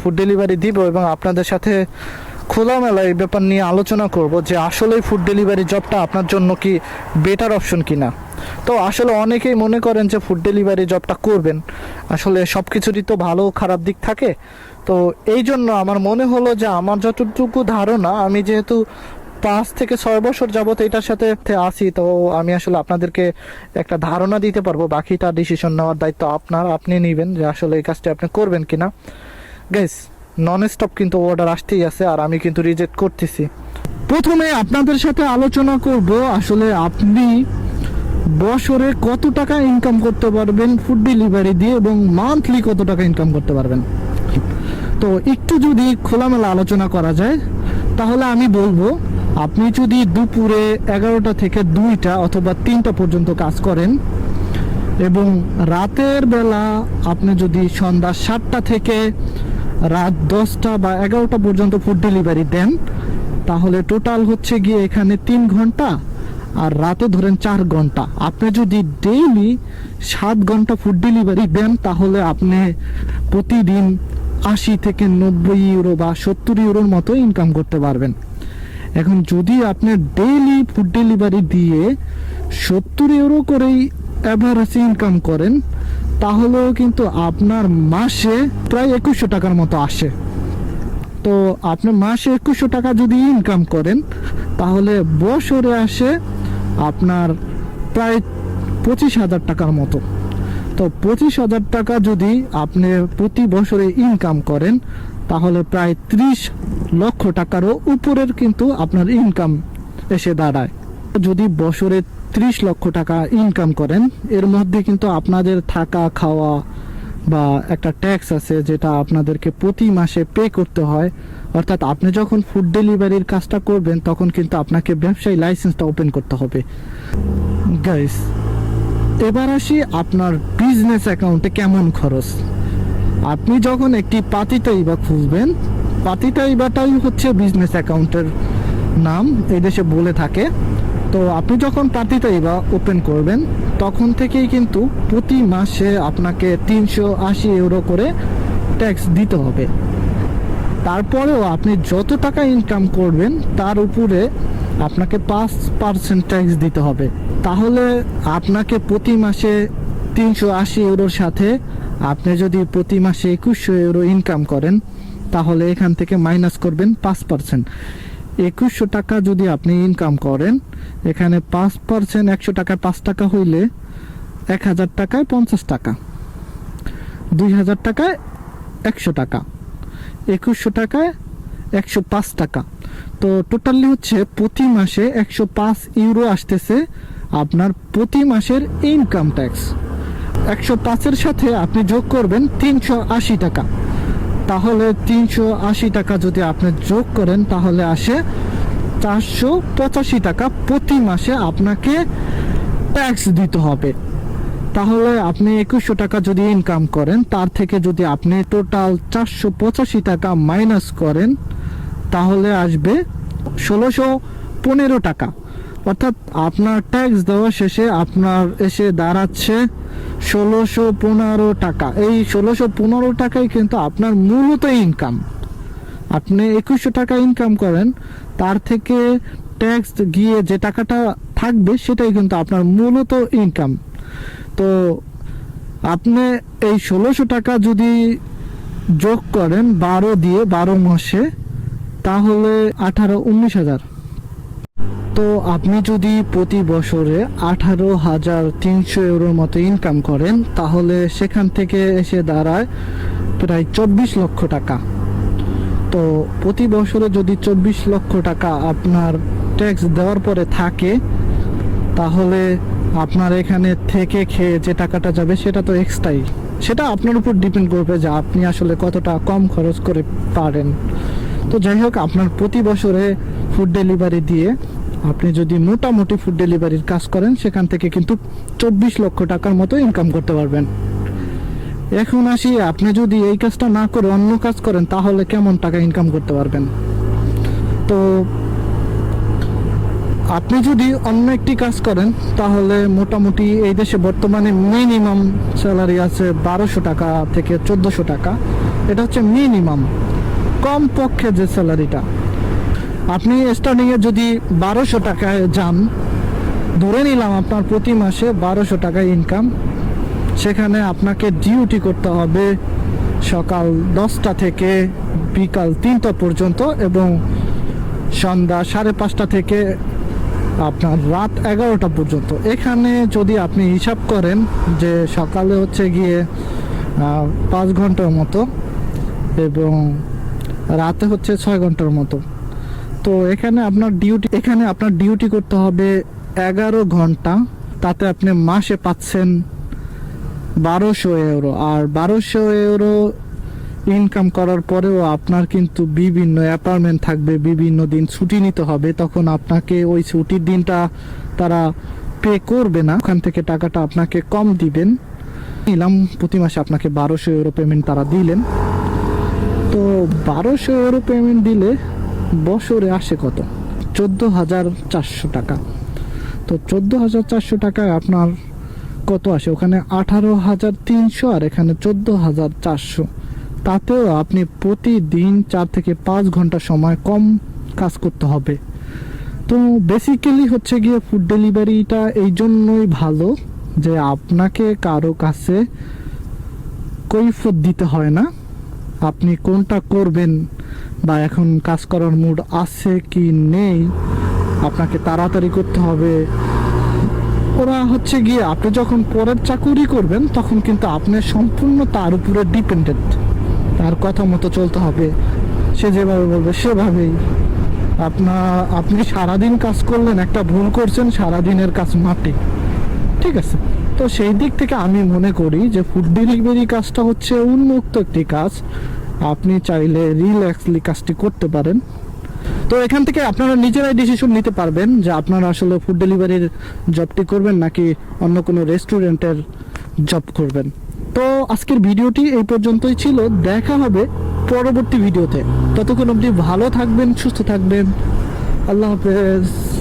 Food delivery দিব এবং আপনাদের সাথে খোলামেলা এই ব্যাপার নিয়ে আলোচনা করব যে আসলে ফুড ডেলিভারি জবটা আপনার জন্য কি বেটার অপশন কিনা। তো আসলে অনেকেই মনে করেন যে ফুড ডেলিভারি জবটা করবেন। আসলে সব কিছুরই তো ভালো খারাপ দিক থাকে। তো এই জন্য আমার মনে হলো যে আমার যতটুকু ধারণা, আমি যেহেতু পাঁচ থেকে ছয় বছর যাবত এটার সাথে আসি তো আমি আসলে আপনাদেরকে একটা ধারণা দিতে পারব। বাকিটা ডিসিশন নেওয়ার দায়িত্ব আপনার, আপনি নেবেন যে আসলে এই কাজটা আপনি করবেন কিনা। গাইস নন স্টপ কিন্তু অর্ডার আসতেই আছে আর আমি কিন্তু রিজেক্ট করতেছি। প্রথমে আপনাদের সাথে আলোচনা করব আসলে আপনি বছরে কত টাকা ইনকাম করতে পারবেন ফুড ডেলিভারি দিয়ে এবং মান্থলি কত টাকা ইনকাম করতে পারবেন? তো একটু যদি খোলামেলা আলোচনা করা যায়, তাহলে আমি বলব, আপনি যদি দুপুরে এগারোটা থেকে দুইটা অথবা তিনটা পর্যন্ত কাজ করেন এবং রাতের বেলা আপনি যদি সন্ধ্যা সাতটা থেকে রাত দশটা বা এগারোটা পর্যন্ত ফুড ডেলিভারি দেন। তাহলে টোটাল হচ্ছে গিয়ে এখানে তিন ঘণ্টা আর রাতে ধরেন চার ঘণ্টা। আপনি যদি ডেইলি সাত ঘণ্টা ফুড ডেলিভারি দেন, তাহলে আপনি প্রতিদিন আশি থেকে নব্বই ইউরো বা সত্তর ইউরোর মতো ইনকাম করতে পারবেন। এখন যদি আপনি ডেইলি ফুড ডেলিভারি দিয়ে সত্তর ইউরো করেই অ্যাভারেজ ইনকাম করেন তাহলেও কিন্তু আপনার মাসে প্রায় একুশশো টাকার মতো আসে। তো আপনি মাসে একুশশো টাকা যদি ইনকাম করেন, তাহলে বছরে আসে আপনার প্রায় পঁচিশ হাজার টাকার মতো। তো পঁচিশ হাজার টাকা যদি আপনি প্রতি বছরে ইনকাম করেন, তাহলে প্রায় ত্রিশ লক্ষ টাকারও উপরের কিন্তু আপনার ইনকাম এসে দাঁড়ায়। যদি বছরে ত্রিশ লক্ষ টাকা ইনকাম করেন। এর মধ্যে কিন্তু আপনাদের থাকা, খাওয়া বা একটা ট্যাক্স আছে যেটা আপনাদেরকে প্রতি মাসে পে করতে হয়। অর্থাৎ আপনি যখন ফুড ডেলিভারির কাজটা করবেন, তখন কিন্তু আপনাকে ব্যবসায়ী লাইসেন্সটা ওপেন করতে হবে। গাইস এবার আসি আপনার বিজনেস অ্যাকাউন্টে কেমন খরচ? আপনি যখন একটি পাতিতা ইবা খুলবেন পাতিতা ইবাটাই হচ্ছে বিজনেস অ্যাকাউন্টের নাম। এদেশে বলে থাকে তো আপনি যখন পাতিতা ইবা ওপেন করবেন, তখন থেকেই কিন্তু প্রতি মাসে আপনাকে তিনশো আশি ইউরো করে ট্যাক্স দিতে হবে। তারপরেও আপনি যত টাকা ইনকাম করবেন, তার উপরে আপনাকে পাঁচ পার্সেন্ট ট্যাক্স দিতে হবে। তাহলে আপনাকে প্রতি মাসে তিনশো আশি ইউরোর সাথে আপনি যদি প্রতি মাসে একুশশো ইউরো ইনকাম করেন, তাহলে এখান থেকে মাইনাস করবেন পাঁচ পার্সেন্ট একুশশো টাকা যদি আপনি ইনকাম করেন, এখানে পাঁচ পার্সেন্ট একশো টাকায় পাঁচ টাকা হইলে এক হাজার টাকায় পঞ্চাশ টাকা দুই হাজার টাকায় একশো টাকা, একুশশো টাকায় একশো পাঁচ টাকা। তো টোটালি হচ্ছে প্রতি মাসে একশো পাঁচ ইউরো আসতেছে আপনার প্রতি মাসের ইনকাম ট্যাক্স একশো পাঁচের সাথে আপনি যোগ করবেন তিনশো আশি টাকা। তাহলে তিনশো আশি টাকা যদি আপনি যোগ করেন, তাহলে আসে চারশো পঁচাশি টাকা প্রতি মাসে আপনাকে ট্যাক্স দিতে হবে। তাহলে আপনি একুশশো টাকা যদি ইনকাম করেন, তার থেকে যদি আপনি টোটাল চারশো পঁচাশি টাকা মাইনাস করেন, তাহলে আসবে ষোলোশো পনেরো টাকা। অর্থাৎ আপনার ট্যাক্স দেওয়া শেষে আপনার এসে দাঁড়াচ্ছে ষোলোশো পনেরো টাকা। এই ষোলোশো পনেরো টাকাই কিন্তু আপনার মূলত ইনকাম আপনি একুশশো টাকা ইনকাম করেন, তার থেকে ট্যাক্স গিয়ে যে টাকাটা থাকবে সেটাই কিন্তু আপনার মূলত ইনকাম তো আপনি এই ষোলোশো টাকা যদি যোগ করেন বারো দিয়ে বারো মাসে, তাহলে আঠারো, উনিশ হাজার। তো আপনি যদি প্রতি বছরে আঠারো হাজার তিনশো ইউরোর মতো ইনকাম করেন, তাহলে সেখান থেকে এসে দাঁড়ায় প্রায় চব্বিশ লক্ষ টাকা। তো প্রতি বছরে যদি চব্বিশ লক্ষ টাকা আপনার ট্যাক্স দেওয়ার পরে থাকে, তাহলে আপনার এখানে থেকে খেয়ে যে টাকাটা যাবে সেটা তো এক্সট্রাই সেটা আপনার উপর ডিপেন্ড করবে যে আপনি আসলে কতটা কম খরচ করে পারেন। তো যাই হোক, আপনার প্রতি বছরে ফুড ডেলিভারি দিয়ে আপনি যদি মোটামুটি ফুড ডেলিভারির কাজ করেন, সেখান থেকে কিন্তু চব্বিশ লক্ষ টাকার মতো ইনকাম করতে পারবেন। এখন আসি, আপনি যদি এই কাজটা না করে অন্য কাজ করেন, তাহলে কেমন টাকা ইনকাম করতে পারবেন? তো, আপনি যদি অন্য একটি কাজ করেন, তাহলে মোটামুটি এই দেশে বর্তমানে মিনিমাম স্যালারি আছে বারোশো টাকা থেকে চোদ্দোশো টাকা। এটা হচ্ছে মিনিমাম কম পক্ষে যে স্যালারিটা আপনি স্টার্টিংয়ে যদি বারোশো টাকায় যান, ধরে নিলাম আপনার প্রতি মাসে বারোশো টাকা ইনকাম সেখানে আপনাকে ডিউটি করতে হবে সকাল দশটা থেকে বিকাল তিনটা পর্যন্ত এবং সন্ধ্যা সাড়ে পাঁচটা থেকে আপনার রাত এগারোটা পর্যন্ত। এখানে যদি আপনি হিসাব করেন যে সকালে হচ্ছে গিয়ে পাঁচ ঘণ্টার মতো এবং রাতে হচ্ছে ছয় ঘণ্টার মতো। তো এখানে আপনার ডিউটি এখানে আপনার ডিউটি করতে হবে এগারো ঘণ্টা। তাতে আপনি মাসে পাচ্ছেন বারোশো ইউরো আর বারোশো ইউরো ইনকাম করার পরেও আপনার কিন্তু বিভিন্ন অ্যাপার্টমেন্ট থাকবে, বিভিন্ন দিন ছুটি নিতে হবে। তখন আপনাকে ওই ছুটির দিনটা তারা পে করবে না। ওখান থেকে টাকাটা আপনাকে কম দিবেন। নিলাম, প্রতি মাসে আপনাকে বারোশো ইউরো পেমেন্ট তারা দিলেন। তো বারোশো ইউরো পেমেন্ট দিলে বছরে আসে কত? চোদ্দ হাজার চারশো টাকা। তো চোদ্দ হাজার চারশো টাকায় আপনার কত আসে? ওখানে আঠারো হাজার তিনশো আর এখানে চোদ্দ হাজার চারশো। তাতেও আপনি প্রতিদিন চার থেকে পাঁচ ঘণ্টা সময় কম কাজ করতে হবে। তো বেসিক্যালি হচ্ছে গিয়ে ফুড ডেলিভারিটা এই জন্যই ভালো যে আপনাকে কারও কাছে কৈফত দিতে হয় না। আপনি কোনটা করবেন বা এখন কাজ করার মুড আছে কি নেই, আপনাকে তাড়াতাড়ি করতে হবে। ওরা হচ্ছে গিয়ে, আপনি যখন পরের চাকুরি করবেন, তখন কিন্তু আপনি সম্পূর্ণ তার উপরে ডিপেন্ডেন্ট তার কথা মতো চলতে হবে। সে যেভাবে বলবে, সেভাবেই। আপনার আপনি সারাদিন কাজ করলেন, একটা ভুল করছেন, সারাদিনের কাজ মাটি। ঠিক আছে? তো সেই দিক থেকে আমি মনে করি যে ফুড ডেলিভারি কাজটা হচ্ছে উন্মুক্ত একটি কাজ। আপনি চাইলে রিল্যাক্সলি কাজটি করতে পারেন। তো এখান থেকে আপনারা নিজেরাই ডিসিশন নিতে পারবেন যে আপনারা আসলে ফুড ডেলিভারির জবটি করবেন নাকি অন্য কোনো রেস্টুরেন্টের জব করবেন। তো আজকের ভিডিওটি এই পর্যন্তই ছিল। দেখা হবে পরবর্তী ভিডিওতে। ততক্ষণ অবধি ভালো থাকবেন, সুস্থ থাকবেন। আল্লাহ হাফেজ।